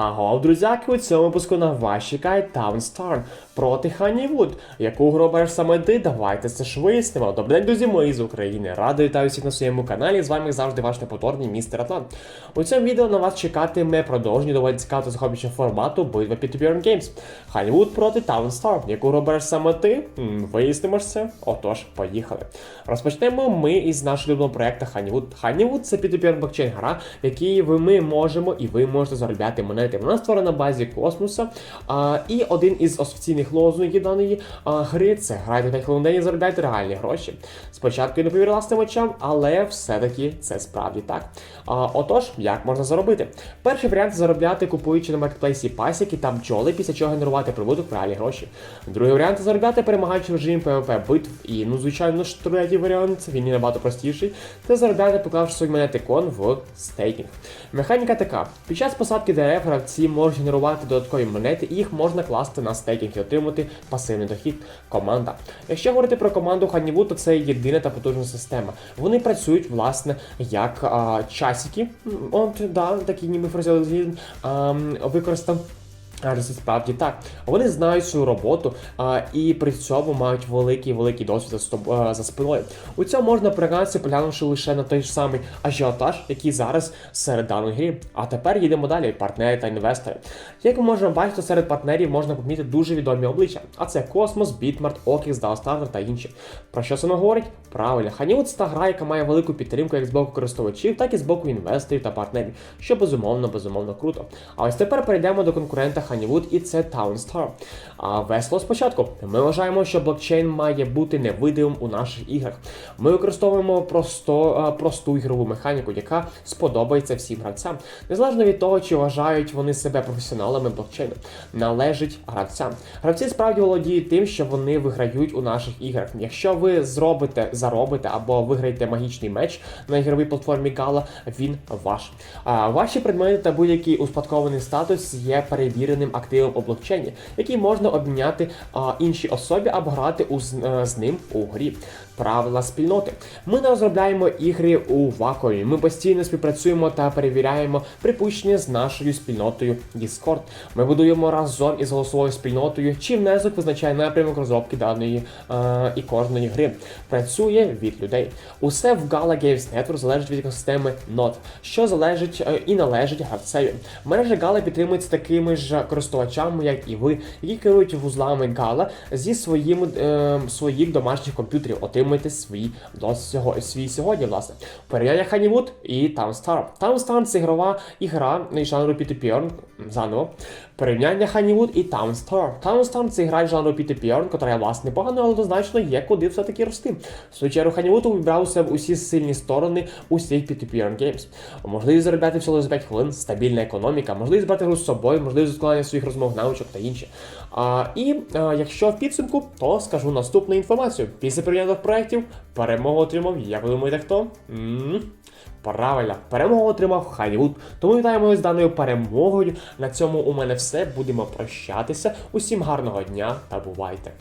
Аго, друзяки, у цьому випуску на вас чекає Star проти Honeywood. Яку гру береш саме ти? Давайте це ж вияснимо. Добрий день, друзі, мої з України. Радий вітаю всіх на своєму каналі. З вами завжди ваш неповторний містер Атлант. У цьому відео на вас чекатиме продовження доволі цікавого захоплюючого формату битва P2P Games. Honeywood проти Star. Яку гру береш саме ти? Вияснимо ж це. Отож, поїхали. Розпочнемо ми із нашого улюбленого проекту Honeywood. Honeywood це P2P блокчейн гра, в якій ви ми можемо і ви можете заробляти монети. Вона створена на базі космоса. А, і один із офіційних лозунгів даної а, гри це грайте 5 хвилин і заробляйте реальні гроші. Спочатку я не повірив власним очам, але все-таки це справді так. А, отож, як можна заробити? Перший варіант заробляти, купуючи на маркетплейсі пасіки та бджоли, після чого генерувати прибуток в реальні гроші. Другий варіант заробляти, перемагаючи в режимі PvP битв. І, ну, звичайно ж, третій варіант, він є набагато простіший. Це заробляти, поклавши свої монети кон в стейкінг. Механіка така: під час посадки дерев гравці можуть генерувати додаткові монети, і їх можна класти на стейкінг і отримати пасивний дохід. Команда. Якщо говорити про команду Ханіву, то це єдина та потужна система. Вони працюють, власне, як а, часики. От, да, такий ніби фразеологізм використав. Це справді так. Вони знають свою роботу а, і при цьому мають великий великий досвід за, а, за спиною. У цьому можна переконатися, поглянувши лише на той ж самий ажіотаж, який зараз серед даної грі. А тепер їдемо далі. Партнери та інвестори. Як ми можемо бачити, серед партнерів можна помітити дуже відомі обличчя. А це Космос, Bitmart, Okix, Dalstar та інші. Про що саме говорить? Правильно, це та гра, яка має велику підтримку як з боку користувачів, так і з боку інвесторів та партнерів, що безумовно, безумовно круто. А ось тепер перейдемо до конкурента Honeywood, і це Townstar. А весело спочатку. Ми вважаємо, що блокчейн має бути невидимим у наших іграх. Ми використовуємо просто, просту ігрову механіку, яка сподобається всім гравцям. Незалежно від того, чи вважають вони себе професіоналами блокчейну, належить гравцям. Гравці справді володіють тим, що вони виграють у наших іграх. Якщо ви зробите, заробите або виграєте магічний меч на ігровій платформі Gala, він ваш. А ваші предмети та будь-який успадкований статус є перевіреним активом у блокчейні, який можна обміняти а, іншій особі або грати у, е, з ним у грі. Правила спільноти. Ми не розробляємо ігри у вакуумі. Ми постійно співпрацюємо та перевіряємо припущення з нашою спільнотою Discord. Ми будуємо разом із голосовою спільнотою, чи внесок визначає напрямок розробки даної е, і кожної гри. Працює від людей. Усе в Gala Games Network залежить від екосистеми нод, що залежить е, і належить гравцеві. Мережа Gala підтримується такими ж користувачами, як і ви, які керують вузлами Gala зі своїми е, своїх домашніх комп'ютерів. Отримуйте свій до свій сьогодні, власне. Порівняння Honeywood і Townstar. Townstar – це ігрова ігра жанру P2P, заново. Порівняння Honeywood і Townstar. Townstar – це гра жанру P2P, котра є власне непогана, але однозначно є куди все-таки рости. В свою чергу вибрав у себе усі сильні сторони усіх P2P Games. Можливість заробляти всього за 5 хвилин, стабільна економіка, можливість брати гру з собою, можливість складання своїх розмов навичок та інше. А, і а, якщо в підсумку, то скажу наступну інформацію. Після порівняння проєктів перемогу отримав, як ви думаєте, хто? м Правильно, перемогу отримав Hollywood. Тому вітаємо з даною перемогою. На цьому у мене все. Будемо прощатися. Усім гарного дня та бувайте!